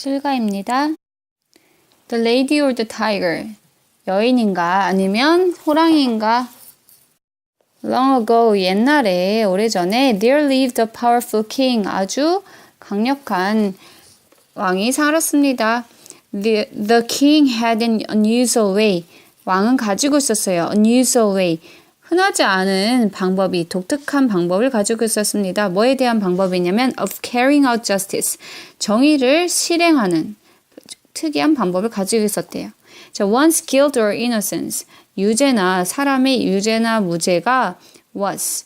실가입니다. The lady or the tiger. 여인인가 아니면 호랑이인가? Long ago, 옛날에, 오래전에, there lived a powerful king. 아주 강력한 왕이 살았습니다. The, the king had an unusual way. 왕은 가지고 있었어요. unusual way. 흔하지 않은 방법이, 독특한 방법을 가지고 있었습니다. 뭐에 대한 방법이냐면, of carrying out justice. 정의를 실행하는 특이한 방법을 가지고 있었대요. 자, once guilt or innocence. 유죄나 사람의 유죄나 무죄가 was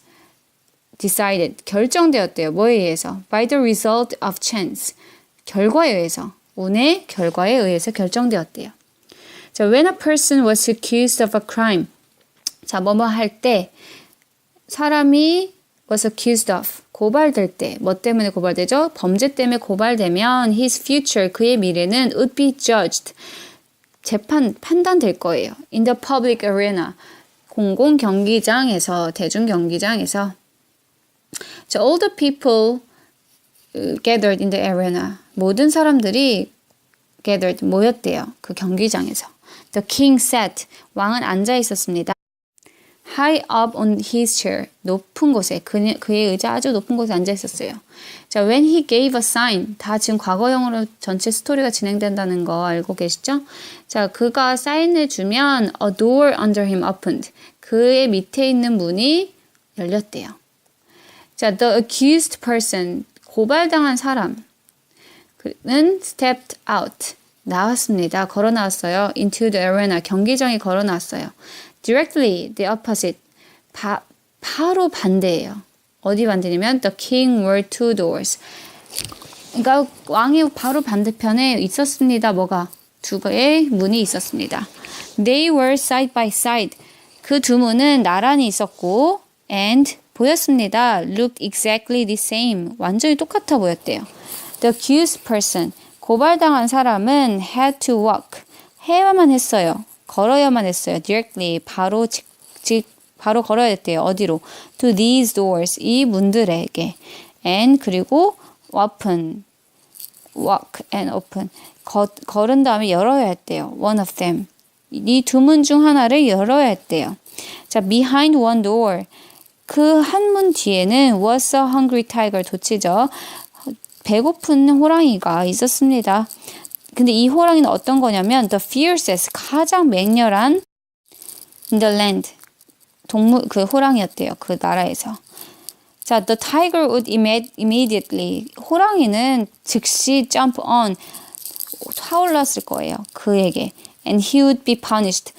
decided 결정되었대요. 뭐에 의해서? by the result of chance. 결과에 의해서. 운의 결과에 의해서 결정되었대요. 자, when a person was accused of a crime. 자, 뭐뭐 할 때 사람이 was accused of 고발될 때 뭐 때문에 고발되죠? 범죄 때문에 고발되면 his future 그의 미래는 would be judged 재판 판단될 거예요. in the public arena 공공 경기장에서 대중 경기장에서 자, all the people gathered in the arena 모든 사람들이 gathered 모였대요. 그 경기장에서 the king sat 왕은 앉아 있었습니다. High up on his chair. 높은 곳에, 그, 그의 의자 아주 높은 곳에 앉아 있었어요. 자, when he gave a sign. 다 지금 과거형으로 전체 스토리가 진행된다는 거 알고 계시죠? 자, 그가 사인을 주면 a door under him opened. 그의 밑에 있는 문이 열렸대요. 자, the accused person. 고발당한 사람. 그는 stepped out. 나왔습니다. 걸어 나왔어요. into the arena. 경기장에 걸어 나왔어요. Directly the opposite. 바, 바로 반대예요. 어디 반대냐면 the king were two doors. 그러니까 왕의 바로 반대편에 있었습니다. 뭐가 두 개의 문이 있었습니다. They were side by side. 그 두 문은 나란히 있었고 and 보였습니다. looked exactly the same. 완전히 똑같아 보였대요. The accused person. 고발당한 사람은 had to walk. 해야만 했어요. 걸어야만 했어요. directly 바로 직, 직 바로 걸어야 됐대요. 어디로? to these doors 이 문들에게 and 그리고 open walk and open 거, 걸은 다음에 열어야 했대요. one of them 이 두 문 중 하나를 열어야 했대요. 자 behind one door 그 한 문 뒤에는 was a hungry tiger 도치죠. 배고픈 호랑이가 있었습니다. 근데 이 호랑이는 어떤 거냐면 the fiercest 가장 맹렬한 in the land 동물 그 호랑이였대요. 그 나라에서. 자, the tiger would immediately 호랑이는 즉시 jump on 타올랐을 거예요. 그에게 and he would be punished.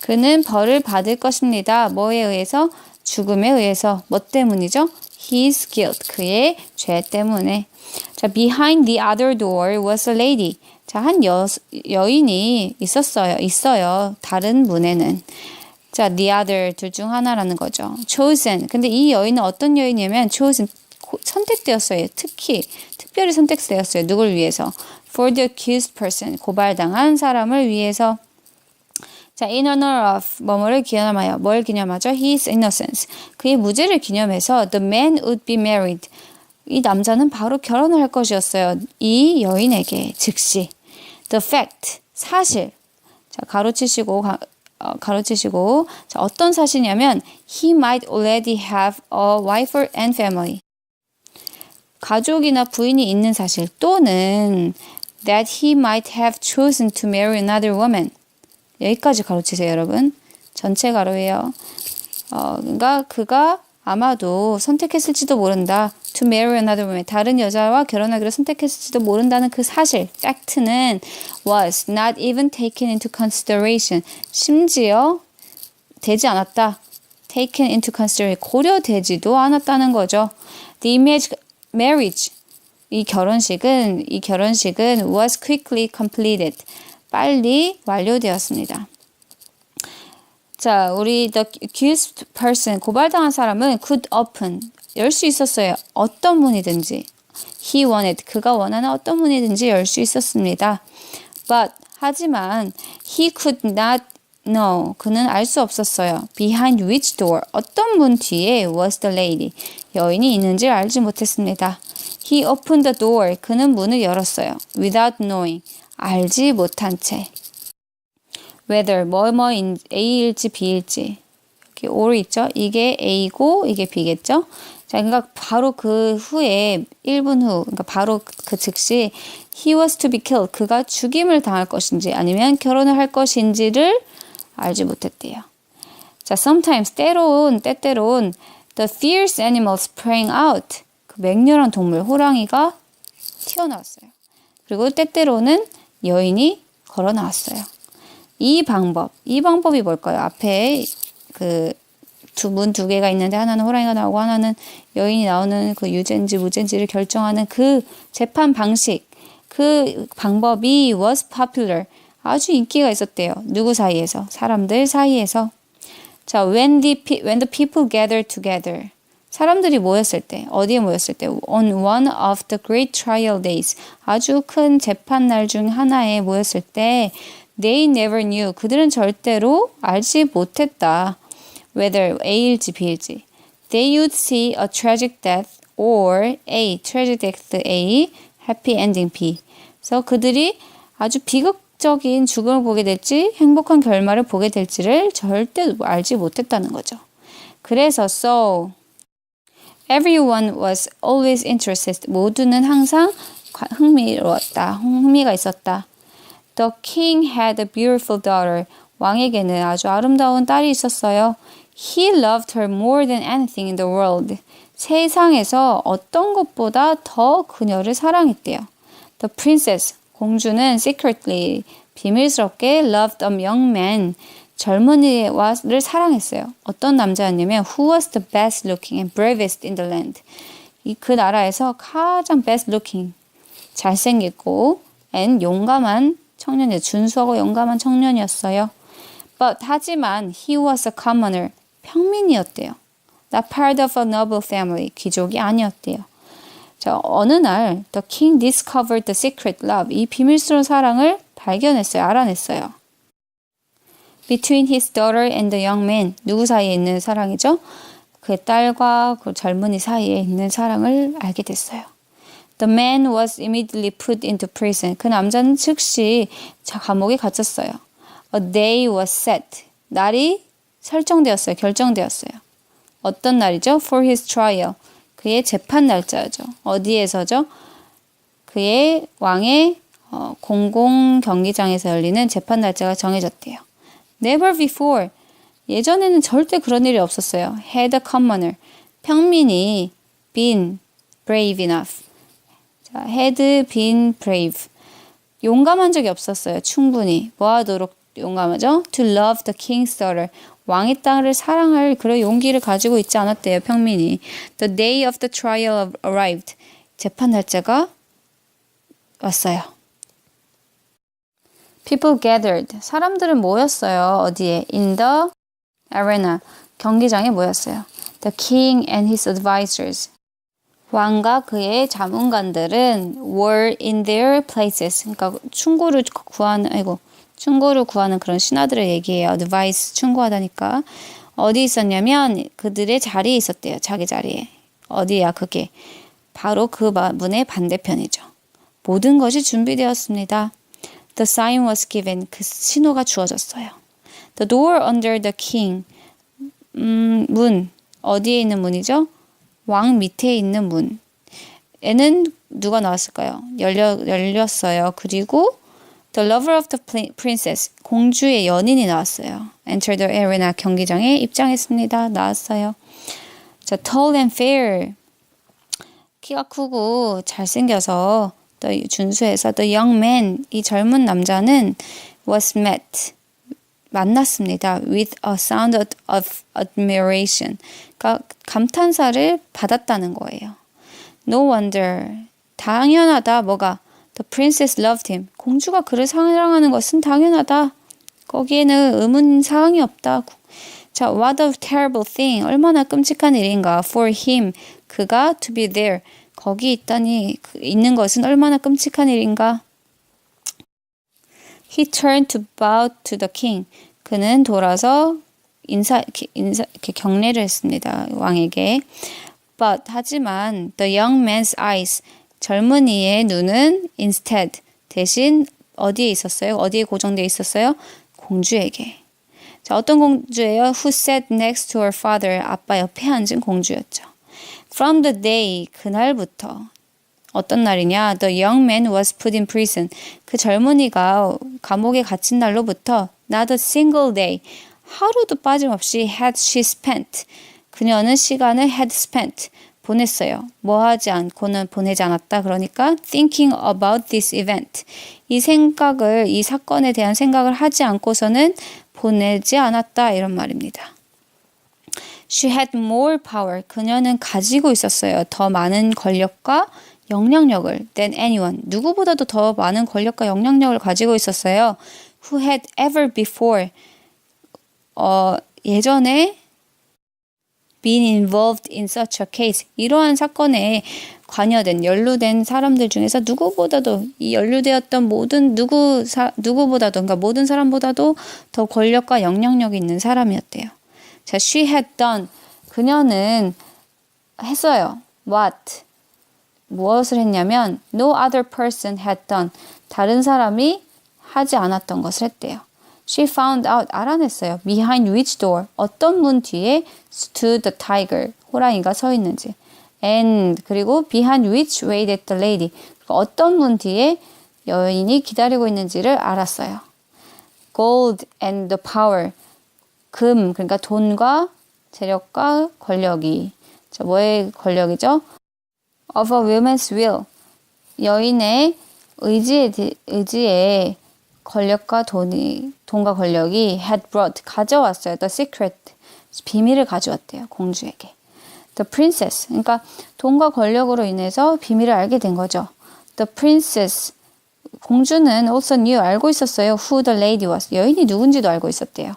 그는 벌을 받을 것입니다. 뭐에 의해서? 죽음에 의해서. 뭐 때문이죠? His guilt. 그의 죄 때문에. 자, behind the other door was a lady. 자, 한 여, 여인이 있었어요. 있어요. 다른 문에는. 자, the other 둘 중 하나라는 거죠. chosen. 근데 이 여인은 어떤 여인이냐면 chosen 선택되었어요. 특히 특별히 선택되었어요. 누굴 위해서? for the accused person. 고발당한 사람을 위해서. 자, in honor of 뭐뭐를 기념하여 뭘 기념하죠? His innocence. 그의 무죄를 기념해서 the man would be married. 이 남자는 바로 결혼을 할 것이었어요. 이 여인에게 즉시. The fact. 사실. 자, 가로치시고 가, 어, 가로치시고 자, 어떤 사실이냐면 he might already have a wife and family. 가족이나 부인이 있는 사실 또는 that he might have chosen to marry another woman. 여기까지 가로치세요, 여러분. 전체 가로예요. 어, 그러니까 그가 아마도 선택했을지도 모른다. To marry another woman. 다른 여자와 결혼하기로 선택했을지도 모른다는 그 사실, 팩트는 was not even taken into consideration. 심지어 되지 않았다. taken into consideration. 고려되지도 않았다는 거죠. The image marriage. 이 결혼식은 이 결혼식은 was quickly completed. 빨리 완료되었습니다. 자, 우리 the accused person 고발당한 사람은 could open 열 수 있었어요. 어떤 문이든지. He wanted 그가 원하는 어떤 문이든지 열 수 있었습니다. But 하지만 he could not know 그는 알 수 없었어요. Behind which door 어떤 문 뒤에 was the lady 여인이 있는지 알지 못했습니다. He opened the door. 그는 문을 열었어요. Without knowing. 알지 못한 채. Whether 뭐뭐인 A일지 B일지. 여기 or 있죠? 이게 A고 이게 B겠죠? 자, 그러니까 바로 그 후에 1분 후, 그러니까 바로 그 즉시 he was to be killed. 그가 죽임을 당할 것인지 아니면 결혼을 할 것인지를 알지 못했대요. 자, sometimes 때론 때때론 the fierce animals sprang out. 그 맹렬한 동물 호랑이가 튀어나왔어요. 그리고 때때로는 여인이 걸어 나왔어요. 이 방법, 이 방법이 뭘까요? 앞에 그 두문두 개가 있는데 하나는 호랑이가 나오고 하나는 여인이 나오는 그 유죄인지 무죄인지를 결정하는 그 재판 방식, 그 방법이 was popular. 아주 인기가 있었대요. 누구 사이에서? 사람들 사이에서. 자, when the, when the people gathered together. 사람들이 모였을 때, 어디에 모였을 때, on one of the great trial days, 아주 큰 재판 날 중 하나에 모였을 때, they never knew, 그들은 절대로 알지 못했다. whether A일지 B일지. They would see a tragic death or A, tragic death A, happy ending B. 그래서 그들이 아주 비극적인 죽음을 보게 될지 행복한 결말을 보게 될지를 절대 알지 못했다는 거죠. 그래서 so everyone was always interested. 모두는 항상 흥미로웠다. 흥미가 있었다. The king had a beautiful daughter. 왕에게는 아주 아름다운 딸이 있었어요. He loved her more than anything in the world. 세상에서 어떤 것보다 더 그녀를 사랑했대요. The princess, 공주는 secretly, 비밀스럽게 loved a young man, 젊은이를 사랑했어요. 어떤 남자였냐면 who was the best looking and bravest in the land. 이 그 나라에서 가장 best looking, 잘생겼고 and 용감한 청년이 준수하고 용감한 청년이었어요. But 하지만 he was a commoner, 평민이었대요. Not part of a noble family, 귀족이 아니었대요. 자, 어느 날 the king discovered the secret love, 이 비밀스러운 사랑을 발견했어요. 알아냈어요. Between his daughter and the young man, 누구 사이에 있는 사랑이죠? 그 딸과 그 젊은이 사이에 있는 사랑을 알게 됐어요. The man was immediately put into prison. 그 남자는 즉시 감옥에 갇혔어요. A day was set. 날이 설정되었어요. 결정되었어요. 어떤 날이죠? For his trial. 그의 재판 날짜죠. 어디에서죠? 그의 왕의 어, 공공 경기장에서 열리는 재판 날짜가 정해졌대요. Never before. 예전에는 절대 그런 일이 없었어요. Had a commoner. 평민이 been brave enough. 자, had been brave. 용감한 적이 없었어요. 충분히. 뭐 하도록 용감하죠? To love the king's daughter. 왕의 딸을 사랑할 그런 용기를 가지고 있지 않았대요, 평민이. The day of the trial arrived. 재판 날짜가 왔어요. People gathered. 사람들은 모였어요. 어디에? In the arena. 경기장에 모였어요. The king and his advisors. 왕과 그의 자문관들은 were in their places. 그러니까 충고를 구하는, 아이고, 충고를 구하는 그런 신하들을 얘기해요. advice, 충고하다니까. 어디 있었냐면 그들의 자리에 있었대요. 자기 자리에. 어디야 그게. 바로 그 문의 반대편이죠. 모든 것이 준비되었습니다. The sign was given. 그 신호가 주어졌어요. The door under the king. 음, 문. 어디에 있는 문이죠? 왕 밑에 있는 문. 에는 누가 나왔을까요? 열려, 열렸어요. 그리고 The lover of the princess. 공주의 연인이 나왔어요. Enter the arena. 경기장에 입장했습니다. 나왔어요. 자, tall and fair. 키가 크고 잘생겨서 the 준수해서 the young man. 이 젊은 남자는 was met. 만났습니다. with a sound of admiration. 그러니까 감탄사를 받았다는 거예요. No wonder. 당연하다. 뭐가? The princess loved him. 공주가 그를 사랑하는 것은 당연하다. 거기에는 의문 사항이 없다. 자, what a terrible thing. 얼마나 끔찍한 일인가. For him. 그가 to be there. 거기 있다니 있는 것은 얼마나 끔찍한 일인가. He turned to bow to the king. 그는 돌아서 인사, 인사, 이렇게 경례를 했습니다. 왕에게. But 하지만 the young man's eyes 젊은이의 눈은 instead 대신 어디에 있었어요? 어디에 고정되어 있었어요? 공주에게. 자, 어떤 공주예요? Who sat next to her father? 아빠 옆에 앉은 공주였죠. From the day 그날부터 어떤 날이냐? The young man was put in prison. 그 젊은이가 감옥에 갇힌 날로부터 not a single day 하루도 빠짐없이 had she spent 그녀는 시간을 had spent 보냈어요. 뭐 하지 않고는 보내지 않았다. 그러니까 thinking about this event. 이 생각을 이 사건에 대한 생각을 하지 않고서는 보내지 않았다 이런 말입니다. She had more power. 그녀는 가지고 있었어요. 더 많은 권력과 영향력을 than anyone. 누구보다도 더 많은 권력과 영향력을 가지고 있었어요. Who had ever before. 어, 예전에 been involved in such a case. 이러한 사건에 관여된, 연루된 사람들 중에서 누구보다도 이 연루되었던 모든 누구 사, 누구보다도 그러니까 모든 사람보다도 더 권력과 영향력이 있는 사람이었대요. 자, she had done. 그녀는 했어요. What? 무엇을 했냐면 no other person had done. 다른 사람이 하지 않았던 것을 했대요. She found out 알아냈어요. Behind which door 어떤 문 뒤에 stood the tiger 호랑이가 서 있는지. And 그리고 behind which waited the lady 어떤 문 뒤에 여인이 기다리고 있는지를 알았어요. Gold and the power 금 그러니까 돈과 재력과 권력이 자 뭐의 권력이죠? Of a woman's will 여인의 의지에 의지에 권력과 돈이 돈과 권력이 had brought 가져왔어요. The secret 비밀을 가져왔대요. 공주에게. The princess 그러니까 돈과 권력으로 인해서 비밀을 알게 된 거죠. The princess 공주는 also knew 알고 있었어요. Who the lady was 여인이 누군지도 알고 있었대요.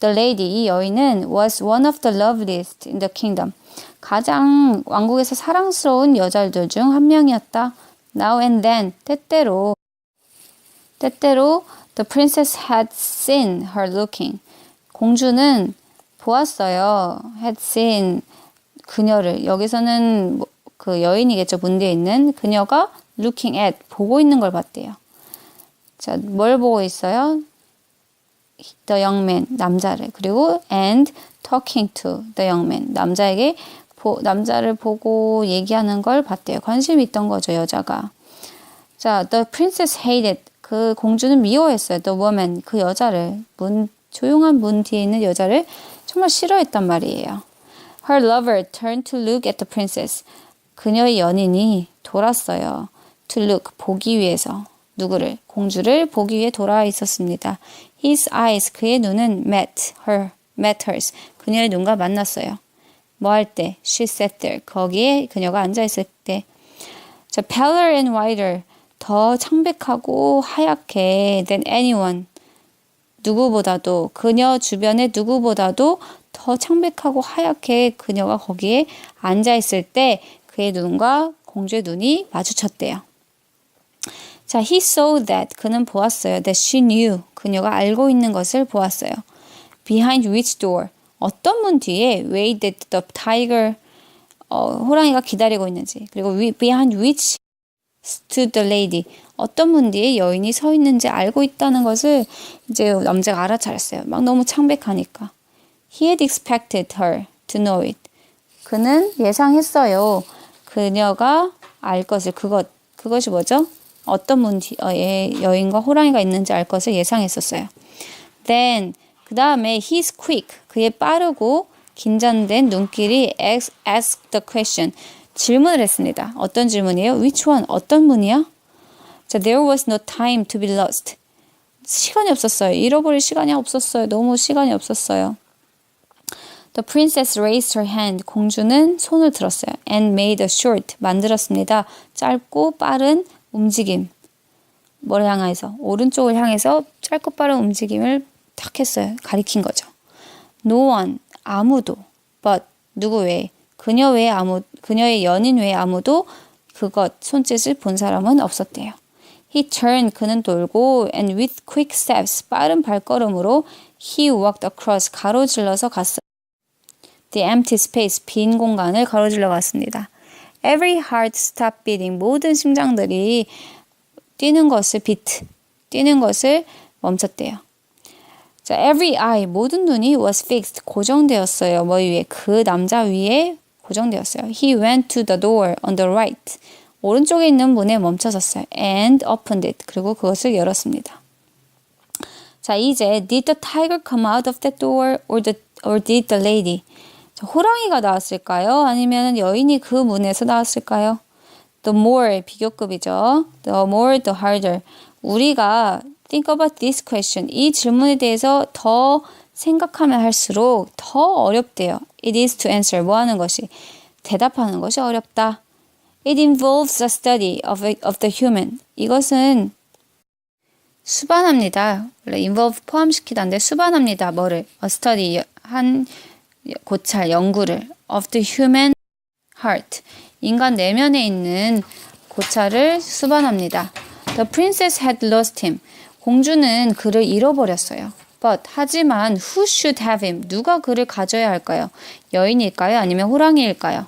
The lady 이 여인은 was one of the loveliest in the kingdom 가장 왕국에서 사랑스러운 여자들 중 한 명이었다. Now and then 때때로 때때로 the princess had seen her looking. 공주는 보았어요. had seen 그녀를 여기서는 뭐그 여인이겠죠. 문대에 있는 그녀가 looking at 보고 있는 걸 봤대요. 자, 뭘 보고 있어요? The young man 남자를 그리고 and talking to the young man 남자에게 보, 남자를 보고 얘기하는 걸 봤대요. 관심이 있던 거죠, 여자가. 자, the princess hated 그 공주는 미워했어요. The woman 그 여자를 문 조용한 문 뒤에 있는 여자를 정말 싫어했단 말이에요. Her lover turned to look at the princess. 그녀의 연인이 돌았어요. To look 보기 위해서 누구를 공주를 보기 위해 돌아 있었습니다. His eyes 그의 눈은 met her met hers 그녀의 눈과 만났어요. 뭐 할 때? She sat there 거기에 그녀가 앉아 있을 때. 자, paler and whiter 더 창백하고 하얗게 than anyone. 누구보다도 그녀 주변에 누구보다도 더 창백하고 하얗게 그녀가 거기에 앉아 있을 때 그의 눈과 공주의 눈이 마주쳤대요. 자, he saw that 그는 보았어요. That she knew 그녀가 알고 있는 것을 보았어요. Behind which door 어떤 문 뒤에 waited the tiger 어, 호랑이가 기다리고 있는지 그리고 behind which stood the lady 어떤 문 뒤에 여인이 서 있는지 알고 있다는 것을 이제 남자가 알아차렸어요. 막 너무 창백하니까. He had expected her to know it. 그는 예상했어요. 그녀가 알 것을 그것 그것이 뭐죠? 어떤 문 뒤, 어, 예, 여인과 호랑이가 있는지 알 것을 예상했었어요. Then 그 다음에 he's quick 그의 빠르고 긴장된 눈길이 ask, ask the question 질문을 했습니다. 어떤 질문이에요? Which one? 어떤 문이야? 자, there was no time to be lost. 시간이 없었어요. 잃어버릴 시간이 없었어요. 너무 시간이 없었어요. The princess raised her hand. 공주는 손을 들었어요. And made a short. 만들었습니다. 짧고 빠른 움직임. 뭘 향해서? 오른쪽을 향해서 짧고 빠른 움직임을 탁 했어요. 가리킨 거죠. No one. 아무도. But. 누구 외에. 그녀 외에 아무, 그녀의 연인 외에 아무도 그것, 손짓을 본 사람은 없었대요. He turned, 그는 돌고, and with quick steps, 빠른 발걸음으로 he walked across, 가로질러서 갔어요. the empty space, 빈 공간을 가로질러 갔습니다. Every heart stopped beating. 모든 심장들이 뛰는 것을 beat, 뛰는 것을 멈췄대요. 자, every eye, 모든 눈이 was fixed, 고정되었어요. 머리 위에, 그 남자 위에 고정되었어요. He went to the door on the right. 오른쪽에 있는 문에 멈춰섰어요. And opened it. 그리고 그것을 열었습니다. 자, 이제 did the tiger come out of that door or, the, or did the lady? 자, 호랑이가 나왔을까요? 아니면 여인이 그 문에서 나왔을까요? The more 비교급이죠. The more, the harder. 우리가 think about this question. 이 질문에 대해서 더 생각하면 할수록 더 어렵대요. It is to answer. 뭐 하는 것이? 대답하는 것이 어렵다. It involves a study of, of the human. 이것은 수반합니다. 원래 involve 포함시키다인데 수반합니다. 뭐를? A study 한 고찰 연구를 of the human heart. 인간 내면에 있는 고찰을 수반합니다. The princess had lost him. 공주는 그를 잃어버렸어요. But 하지만 who should have him? 누가 그를 가져야 할까요? 여인일까요? 아니면 호랑이일까요?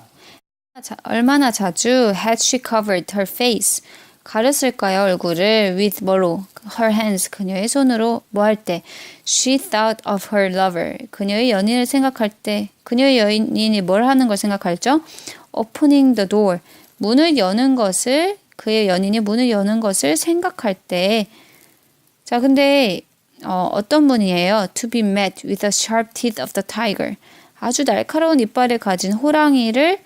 자, 얼마나 자주 had she covered her face? 가렸을까요? 얼굴을 with 뭐로? her hands 그녀의 손으로 뭐 할 때? she thought of her lover 그녀의 연인을 생각할 때 그녀의 연인이 뭘 하는 걸 생각할죠? opening the door 문을 여는 것을 그의 연인이 문을 여는 것을 생각할 때 자, 근데 어, 어떤 분이에요? To be met with the sharp teeth of the tiger. 아주 날카로운 이빨을 가진 호랑이를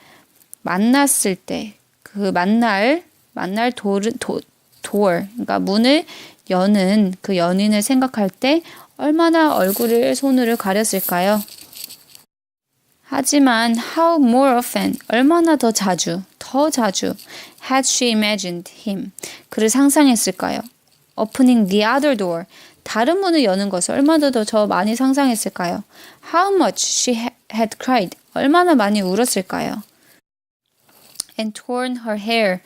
만났을 때, 그 만날, 만날 돌, 도, door, 그러니까 문을 여는 그 연인을 생각할 때 얼마나 얼굴을 손으로 가렸을까요? 하지만 how more often, 얼마나 더 자주, 더 자주 had she imagined him, 그를 상상했을까요? opening the other door, 다른 문을 여는 것을 얼마나 더 저 많이 상상했을까요? How much she had cried. 얼마나 많이 울었을까요? And torn her hair.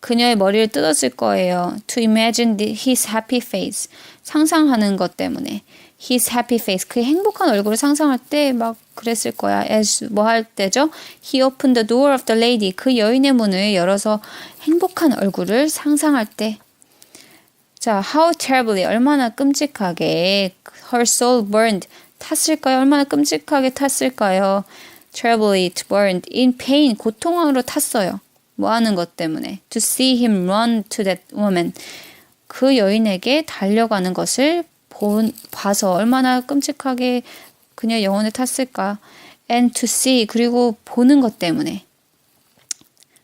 그녀의 머리를 뜯었을 거예요. To imagine his happy face. 상상하는 것 때문에. His happy face. 그의 행복한 얼굴을 상상할 때 막 그랬을 거야. As 뭐 할 때죠? He opened the door of the lady. 그 여인의 문을 열어서 행복한 얼굴을 상상할 때 자, how terribly 얼마나 끔찍하게 her soul burned 탔을까요? 얼마나 끔찍하게 탔을까요? terribly burned in pain 고통으로 탔어요. 뭐 하는 것 때문에. To see him run to that woman. 그 여인에게 달려가는 것을 본, 봐서 얼마나 끔찍하게 그녀 영혼을 탔을까. And to see 그리고 보는 것 때문에.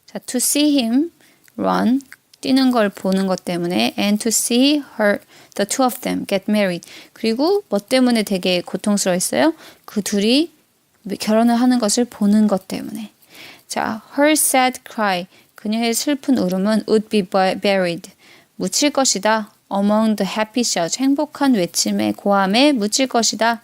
자 to see him run 뛰는 걸 보는 것 때문에. And to see her the two of them get married. 그리고 뭐 때문에 되게 고통스러웠어요? 그 둘이 결혼을 하는 것을 보는 것 때문에 자 her sad cry 그녀의 슬픈 울음은 would be buried 묻힐 것이다 among the happy shouts 행복한 외침의 고함에 묻힐 것이다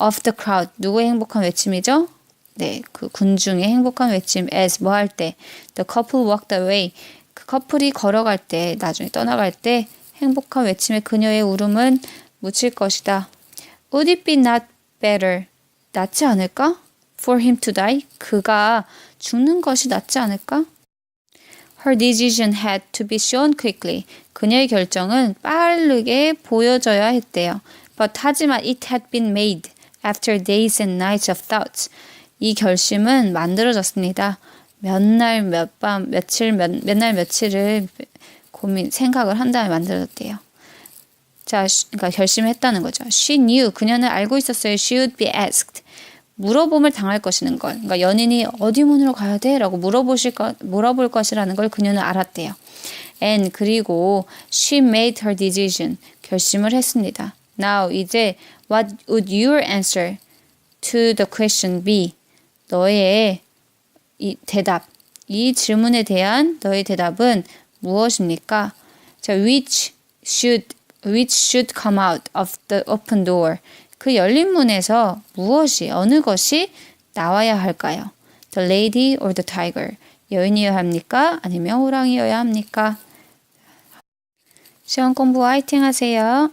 of the crowd 누구의 행복한 외침이죠? 네, 그 군중의 행복한 외침 as 뭐 할 때 the couple walked away 그 커플이 걸어갈 때, 나중에 떠나갈 때 행복한 외침의 그녀의 울음은 묻힐 것이다. Would it be not better? 낫지 않을까? For him to die? 그가 죽는 것이 낫지 않을까? Her decision had to be shown quickly. 그녀의 결정은 빠르게 보여져야 했대요. But 하지만 it had been made after days and nights of thoughts. 이 결심은 만들어졌습니다. 몇 날, 몇 밤, 며칠, 몇, 몇 날, 며칠을 고민, 생각을 한 다음에 만들었대요. 자, 그러니까 결심했다는 거죠. She knew. 그녀는 알고 있었어요. She would be asked. 물어봄을 당할 것이는 걸. 그러니까 연인이 어디 문으로 가야 돼? 라고 물어보실 거, 물어볼 것이라는 걸 그녀는 알았대요. And 그리고 she made her decision. 결심을 했습니다. Now 이제 what would your answer to the question be? 너의 이 대답, 이 질문에 대한 너의 대답은 무엇입니까? 자, which should which should come out of the open door. 그 열린 문에서 무엇이 어느 것이 나와야 할까요? The lady or the tiger. 여인이어야 합니까? 아니면 호랑이여야 합니까? 시험 공부 화이팅 하세요.